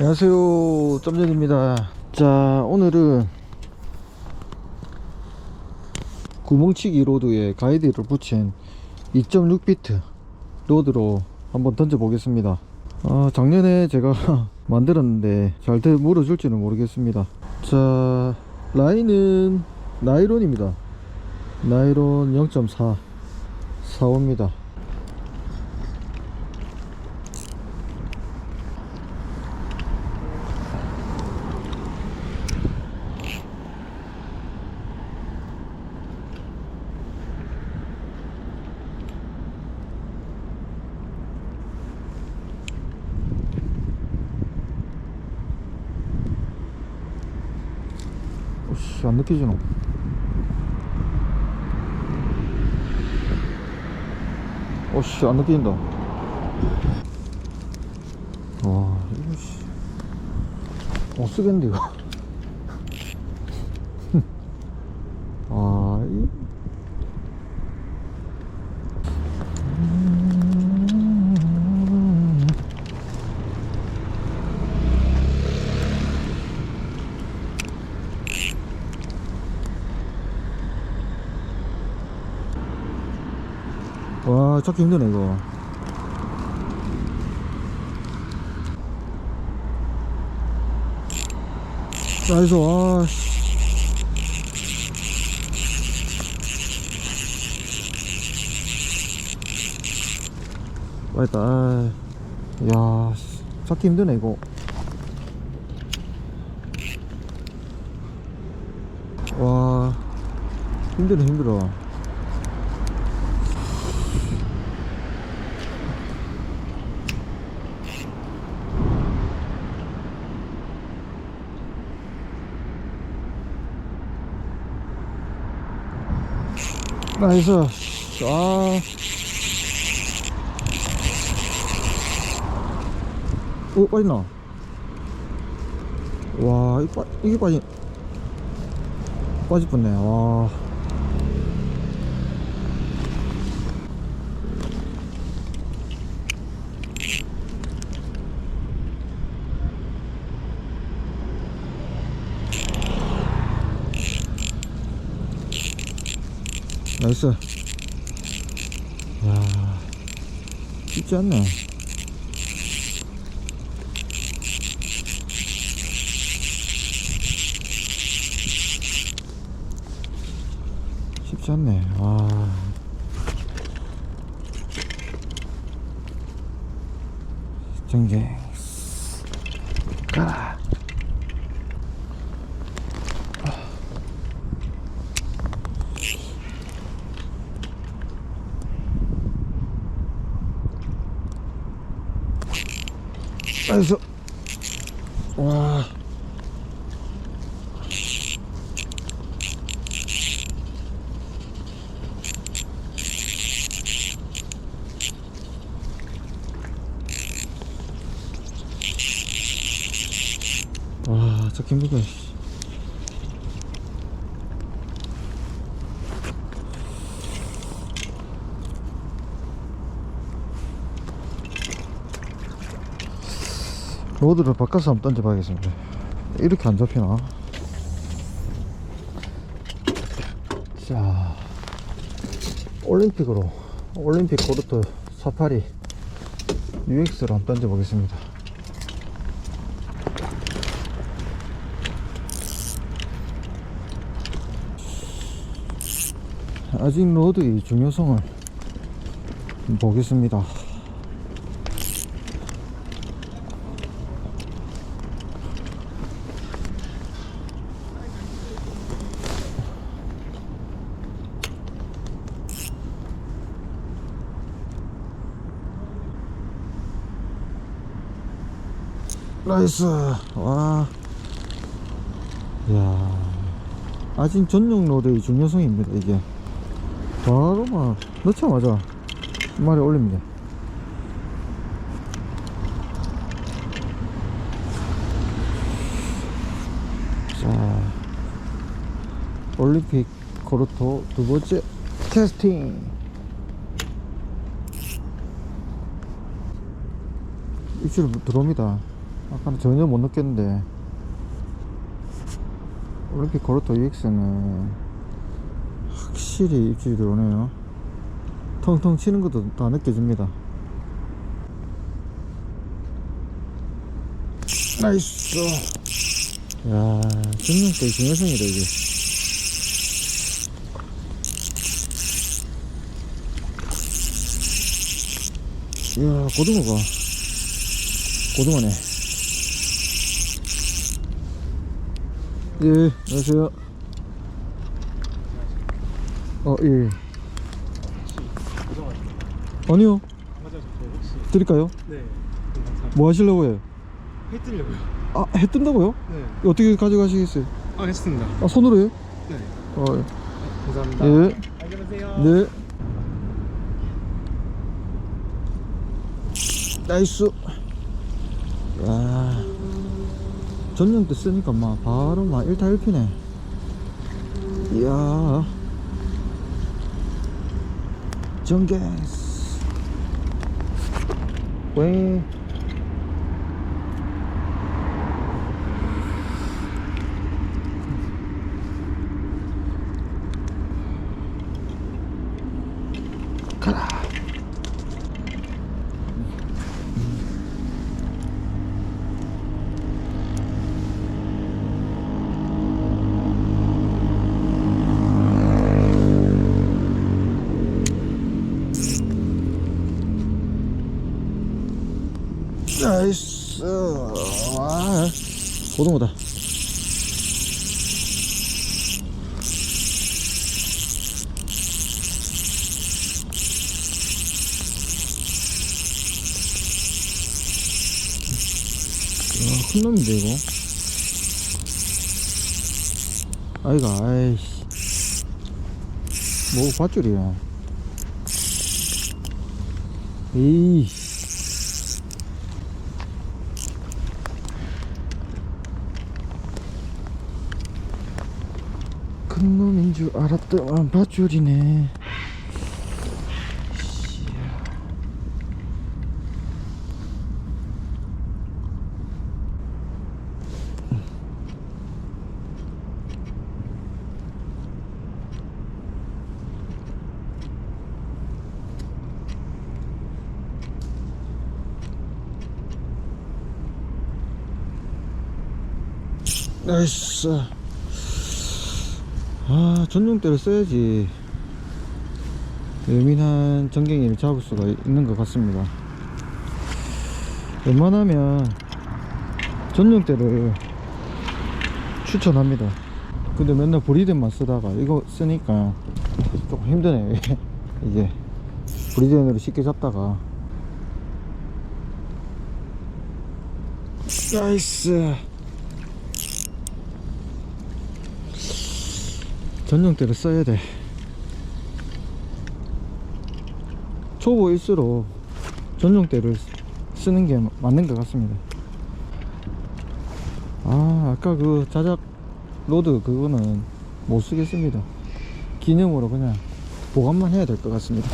안녕하세요. 짬전입니다. 자 오늘은 구멍치기 로드에 가이드를 붙인 2.6비트 로드로 한번 던져 보겠습니다. 아, 작년에 제가 만들었는데 잘 돼- 물어줄지는 모르겠습니다. 자 라인은 나이론입니다. 나이론 0.4 4호입니다 오 씨 안 느껴지노? 오씨 안 느껴진다. 와 이거 씨. 못 쓰겠는데 이거 아 이... 와 찾기 힘드네 이거 나이스 와 씨. 맛있다 아, 야 씨. 찾기 힘드네 이거 와 힘들어 힘들어 나이스 아 오, 빠졌나? 와, 이게 빠지, 빠질 뻔네, 와. 나이스. 야 쉽지 않네. 쉽지 않네. 와. 전개. 가라. 나이스. 와. 와, 저 김부대. 로드를 바꿔서 한번 던져봐야겠습니다. 이렇게 안 잡히나? 자, 올림픽으로, 올림픽 고르트 사파리 UX로 한번 던져보겠습니다. 아직 로드의 중요성을 보겠습니다. 나이스. 와. 야, 아직 전용 로드의 중요성입니다 이게. 바로만 넣자마자 말에 올립니다. 자. 올림픽 코르토 두 번째 테스팅. 입질 들어옵니다 아까는 전혀 못 느꼈는데. 올림픽 코르토 EX는. 확실히 입질이 들어오네요. 텅텅 치는 것도 다 느껴집니다. 나이스! 야 전용대 중요성이다 이게. 이야 고등어가. 고등어네 예 안녕하세요 어 예 아니요 맞아요. 저 혹시 드릴까요? 네. 뭐 하시려고 해요? 해 뜨려고요. 아 해 뜬다고요? 네. 어떻게 가져가시겠어요? 아, 했습니다. 아 손으로 해요? 네. 어, 감사합니다. 예. 안녕히 계세요. 네. 나이스. 야. 전용 때 쓰니까 막 바로 막 1타 1피네. 이야. 전개스. 왜? 나이스. 와. 고등어다. 야, 큰 놈인데, 이거. 아이가, 아이씨. 뭐, 밧줄이야. 에이. 큰 놈인 줄 알았더만 밧줄이네. 나이스. 아, 전용대를 써야지 예민한 전갱이를 잡을 수가 있는 것 같습니다. 웬만하면 전용대를 추천합니다. 근데 맨날 브리덴만 쓰다가 이거 쓰니까 조금 힘드네요. 이게. 이게 브리덴으로 쉽게 잡다가 나이스. 전용대를 써야 돼. 초보일수록 전용대를 쓰는 게 맞는 것 같습니다. 아, 아까 그 자작 로드 그거는 못 쓰겠습니다. 기념으로 그냥 보관만 해야 될 것 같습니다.